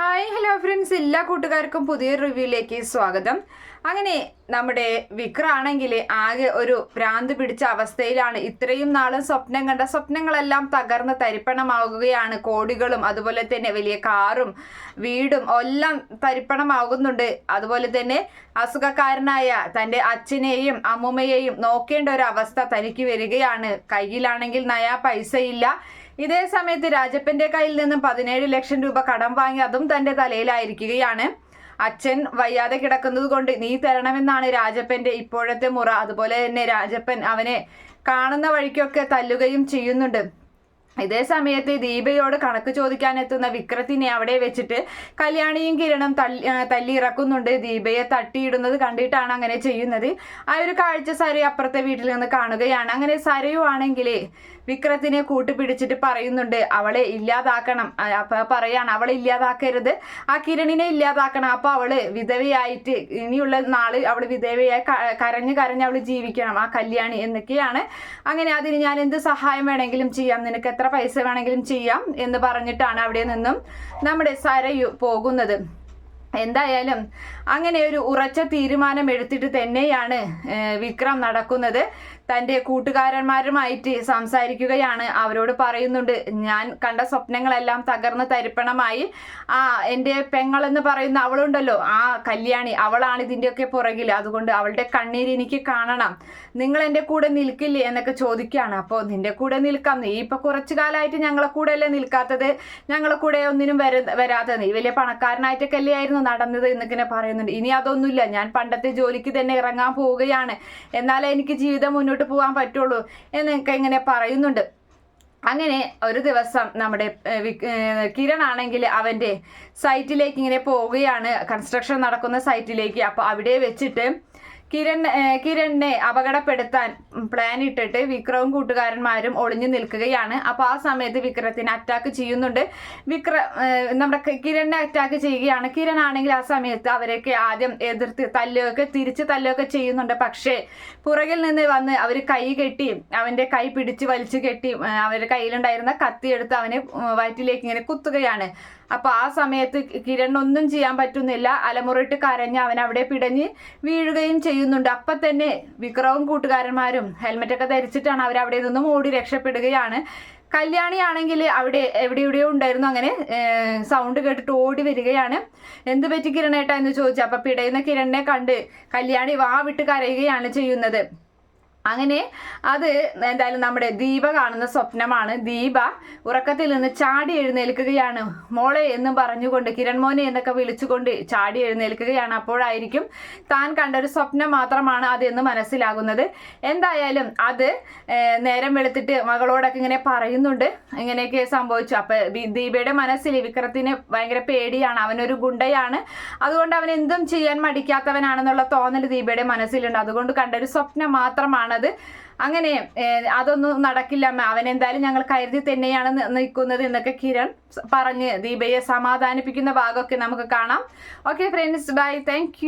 Hi hello friends എല്ലാ കൂട്ടുകാർക്കും പുതിയ റിവ്യൂയിലേക്ക് സ്വാഗതം. അങ്ങനെ നമ്മുടെ വിക്രാണെങ്കിൽ ആകെ ഒരു ഭ്രാന്ത് പിടിച്ച അവസ്ഥയിലാണ്. ഇത്രയും നാളും സ്വപ്നം കണ്ട സ്വപ്നങ്ങളെല്ലാം തകർന്ന് തരിപ്പണമാവുകയാണ്. കോടികളും അതുപോലെ തന്നെ വലിയ കാറും വീടും എല്ലാം തരിപ്പണമാകുന്നുണ്ട് അതുപോലെ തന്നെ അസുഖക്കാരനായ തന്റെ അച്ഛനെയും അമ്മുമ്മയെയും നോക്കേണ്ട ഒരു അവസ്ഥ തനിക്ക് വരികയാണ്. കയ്യിലാണെങ്കിൽ നയാ പൈസയില്ല. ഇതേ സമയത്ത് രാജപ്പന്റെ കയ്യിൽ നിന്നും പതിനേഴ് ലക്ഷം രൂപ കടം വാങ്ങി അതും തന്റെ തലയിലായിരിക്കുകയാണ്. അച്ഛൻ വയ്യാതെ കിടക്കുന്നത് കൊണ്ട് നീ തരണമെന്നാണ് രാജപ്പന്റെ ഇപ്പോഴത്തെ മുറ. അതുപോലെ തന്നെ രാജപ്പൻ അവനെ കാണുന്ന വഴിക്കൊക്കെ തല്ലുകയും ചെയ്യുന്നുണ്ട്. ഇതേ സമയത്ത് ദീപയോട് കണക്ക് ചോദിക്കാൻ എത്തുന്ന വിക്രത്തിനെ അവിടെ വെച്ചിട്ട് കല്യാണിയും കിരണും തല്ലി തല്ലി ഇറക്കുന്നുണ്ട്. ദീപയെ തട്ടിയിടുന്നത് കണ്ടിട്ടാണ് അങ്ങനെ ചെയ്യുന്നത്. ആ ഒരു കാഴ്ച സരി അപ്പുറത്തെ വീട്ടിൽ നിന്ന് കാണുകയാണ്. അങ്ങനെ സരയുവാണെങ്കിൽ വിക്രത്തിനെ കൂട്ടുപിടിച്ചിട്ട് പറയുന്നുണ്ട് അവളെ ഇല്ലാതാക്കണം. അപ്പൊ പറയാണ് അവളെ ഇല്ലാതാക്കരുത്. ആ കിരണിനെ ഇല്ലാതാക്കണം. അപ്പൊ അവൾ വിധവയായിട്ട് ഇനിയുള്ള നാൾ അവൾ വിധവയായി കരഞ്ഞു കരഞ്ഞ് അവൾ ജീവിക്കണം. ആ കല്യാണി എന്നൊക്കെയാണ്. അങ്ങനെ അതിന് ഞാൻ എന്ത് സഹായം വേണമെങ്കിലും ചെയ്യാം? നിനക്ക് എത്ര പൈസ വേണമെങ്കിലും ചെയ്യാം എന്ന് പറഞ്ഞിട്ടാണ് അവിടെ നിന്നും നമ്മുടെ സരയു പോകുന്നത്. എന്തായാലും അങ്ങനെ ഒരു ഉറച്ച തീരുമാനം എടുത്തിട്ട് തന്നെയാണ് വിക്രം നടക്കുന്നത്. തന്റെ കൂട്ടുകാരന്മാരുമായിട്ട് സംസാരിക്കുകയാണ്. അവരോട് പറയുന്നുണ്ട് ഞാൻ കണ്ട സ്വപ്നങ്ങളെല്ലാം തകർന്ന് തരിപ്പണമായി. ആ എന്റെ പെങ്ങളെന്ന് പറയുന്ന അവളുണ്ടല്ലോ ആ കല്യാണി. അവളാണ് ഇതിന്റെയൊക്കെ പുറകിൽ അതുകൊണ്ട് അവളുടെ കണ്ണീര് എനിക്ക് കാണണം. നിങ്ങൾ എന്റെ കൂടെ നിൽക്കില്ലേ? എന്നൊക്കെ ചോദിക്കുകയാണ്. അപ്പോൾ നിന്റെ കൂടെ നിൽക്കാം. നീ ഇപ്പോൾ കുറച്ചു കാലമായിട്ട് ഞങ്ങളെ കൂടെ അല്ലേ നിൽക്കാത്തത്? ഞങ്ങളെ കൂടെ ഒന്നിനും വര വരാത്തത്? നീ വലിയ പണക്കാരനായിട്ടൊക്കെ അല്ലേ ആയിരുന്നു നടന്നത് എന്നൊക്കെ പറയുന്നുണ്ട്. ഇനി അതൊന്നുമില്ല. ഞാൻ പണ്ടത്തെ ജോലിക്ക് തന്നെ ഇറങ്ങാൻ പോവുകയാണ്. എന്നാലേ എനിക്ക് ജീവിതം മുന്നോട്ട് പോകാൻ പറ്റുള്ളൂ എന്നൊക്കെ ഇങ്ങനെ പറയുന്നുണ്ട്. അങ്ങനെ ഒരു ദിവസം നമ്മുടെ കിരൺ ആണെങ്കിൽ അവന്റെ സൈറ്റിലേക്ക് ഇങ്ങനെ പോവുകയാണ്. കൺസ്ട്രക്ഷൻ നടക്കുന്ന സൈറ്റിലേക്ക്. അപ്പോൾ അവിടെ വെച്ചിട്ട് കിരൺ കിരണിനെ അപകടപ്പെടുത്താൻ പ്ലാൻ ഇട്ടിട്ട് വിക്രവും കൂട്ടുകാരന്മാരും ഒളിഞ്ഞു നിൽക്കുകയാണ്. അപ്പോൾ ആ സമയത്ത് വിക്രത്തിനെ അറ്റാക്ക് ചെയ്യുന്നുണ്ട്. വിക്ര നമ്മുടെ കിരണിനെ അറ്റാക്ക് ചെയ്യുകയാണ്. കിരൺ ആണെങ്കിൽ ആ സമയത്ത് അവരെയൊക്കെ ആദ്യം എതിർത്ത് തല്ലുകയൊക്കെ തിരിച്ച് തല്ലുകയൊക്കെ ചെയ്യുന്നുണ്ട്. പക്ഷേ പുറകിൽ നിന്ന് വന്ന് അവർ കൈ കെട്ടി അവന്റെ കൈ പിടിച്ച് വലിച്ചു കെട്ടി അവരുടെ കയ്യിലുണ്ടായിരുന്ന കത്തിയെടുത്ത് അവനെ വയറ്റിലേക്ക് ഇങ്ങനെ കുത്തുകയാണ്. അപ്പോൾ ആ സമയത്ത് കിരൺ ഒന്നും ചെയ്യാൻ പറ്റുന്നില്ല. അലമുറിട്ട് കരഞ്ഞ് അവൻ അവിടെ പിടഞ്ഞ് വീഴുകയും ചെയ്യുന്നുണ്ട്. അപ്പം തന്നെ വിക്രവും കൂട്ടുകാരന്മാരും ഹെൽമെറ്റൊക്കെ ധരിച്ചിട്ടാണ് അവർ അവിടെ നിന്നും ഓടി രക്ഷപ്പെടുകയാണ്. കല്യാണിയാണെങ്കിൽ അവിടെ എവിടെ എവിടെയോ ഉണ്ടായിരുന്നു. അങ്ങനെ സൗണ്ട് കേട്ടിട്ട് ഓടി വരികയാണ്. എന്ത് പറ്റി കിരണേട്ടാ? എന്ന് ചോദിച്ചു. അപ്പൊ പിടയുന്ന കിരണിനെ കണ്ട് കല്യാണി വാ വിട്ട് കരയുകയാണ് ചെയ്യുന്നത്. അങ്ങനെ അത് എന്തായാലും നമ്മുടെ ദീപ കാണുന്ന സ്വപ്നമാണ്. ദീപ ഉറക്കത്തിൽ നിന്ന് ചാടി എഴുന്നേൽക്കുകയാണ്. മോളെ എന്നും പറഞ്ഞുകൊണ്ട് കിരൺ മോനെ എന്നൊക്കെ വിളിച്ചുകൊണ്ട് ചാടി എഴുന്നേൽക്കുകയാണ്. അപ്പോഴായിരിക്കും താൻ കണ്ട ഒരു സ്വപ്നം മാത്രമാണ് അതെന്ന് മനസ്സിലാകുന്നത്. എന്തായാലും അത് നേരം വെളുത്തിട്ട് മകളോടൊക്കെ ഇങ്ങനെ പറയുന്നുണ്ട്. ഇങ്ങനെയൊക്കെ സംഭവിച്ചു. അപ്പൊ ദീപയുടെ മനസ്സിൽ വിക്രത്തിന് ഭയങ്കര പേടിയാണ്. അവനൊരു ഗുണ്ടയാണ്. അതുകൊണ്ട് അവൻ എന്തും ചെയ്യാൻ മടിക്കാത്തവനാണെന്നുള്ള തോന്നൽ ദീപയുടെ മനസ്സിലുണ്ട്. അതുകൊണ്ട് കണ്ട ഒരു സ്വപ്നം മാത്രമാണ് അത് അങ്ങനെ അതൊന്നും നടക്കില്ല അവൻ എന്തായാലും ഞങ്ങൾ കരുതി തന്നെയാണ് നിൽക്കുന്നത് എന്നൊക്കെ കിരൺ പറഞ്ഞ് ദീപയെ സമാധാനിപ്പിക്കുന്ന ഭാഗമൊക്കെ നമുക്ക് കാണാം. Okay friends bye thank